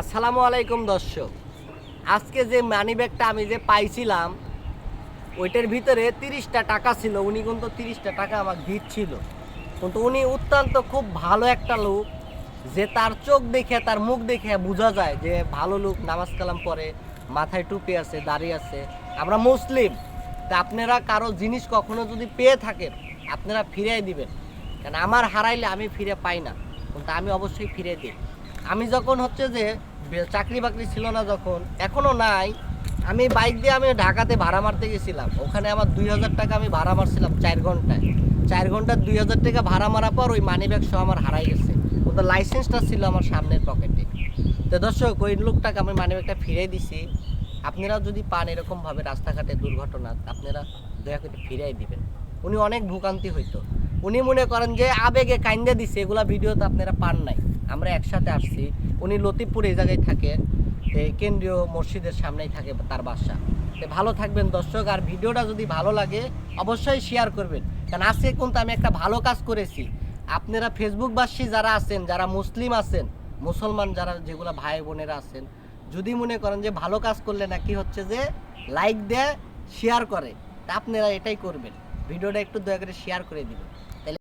আসসালামু আলাইকুম, দর্শক। আজকে যে মানি ব্যাগটা আমি যে পাইছিলাম, ওইটার ভিতরে তিরিশটা টাকা ছিল, উনি কিন্তু তিরিশটা টাকা আমাকে দিচ্ছিল। কিন্তু উনি অত্যন্ত খুব ভালো একটা লোক, যে তার চোখ দেখে, তার মুখ দেখে বোঝা যায় যে ভালো লোক, নামাজ কালাম পরে মাথায় টুপি আছে দাঁড়িয়ে আছে। আমরা মুসলিম, তা আপনারা কারও জিনিস কখনো যদি পেয়ে থাকেন, আপনারা ফিরিয়ে দিবেন। কারণ আমার হারাইলে আমি ফিরে পাই না, কিন্তু আমি অবশ্যই ফিরে দিই। আমি যখন হচ্ছে যে চাকরি বাকরি ছিল না যখন এখনও নাই আমি বাইক দিয়ে আমি ঢাকাতে ভাড়া মারতে গেছিলাম। ওখানে আমার দুই হাজার টাকা আমি ভাড়া মারছিলাম চার ঘন্টায়। চার ঘণ্টার দুই হাজার টাকা ভাড়া মারার পর ওই মানি ব্যাগ সহ আমার হারাই গেছে। ওদের লাইসেন্সটা ছিল আমার সামনের পকেটে তো দর্শক ওই লোকটাকে আমি মানি ব্যাগটা ফিরে দিছি। আপনারা যদি পান এরকমভাবে রাস্তাঘাটে দুর্ঘটনা আপনারা দয়া করে ফিরাই দিবেন। উনি অনেক ভোগান্তি হইতো। উনি মনে করেন যে আবেগে কাইন্দা দিছে এগুলা ভিডিও তো আপনারা পান নাই। আমরা একসাথে আসছি। উনি লতিফপুর এই জায়গায় থাকে কেন্দ্রীয় মসজিদের সামনেই থাকে তার বাসা। ভালো থাকবেন দর্শক, আর ভিডিওটা যদি ভালো লাগে, অবশ্যই শেয়ার করবেন। কারণ আজকে কিন্তু আমি একটা ভালো কাজ করেছি। আপনারা ফেসবুকবাসী যারা আছেন, যারা মুসলিম আছেন, মুসলমান যারা যেগুলো ভাই বোনেরা আছেন, যদি মনে করেন যে ভালো কাজ করলে না কি হচ্ছে যে লাইক দেয় শেয়ার করে। তা আপনারা এটাই করবেন। ভিডিওটা একটু দয়া করে শেয়ার করে দিবেন।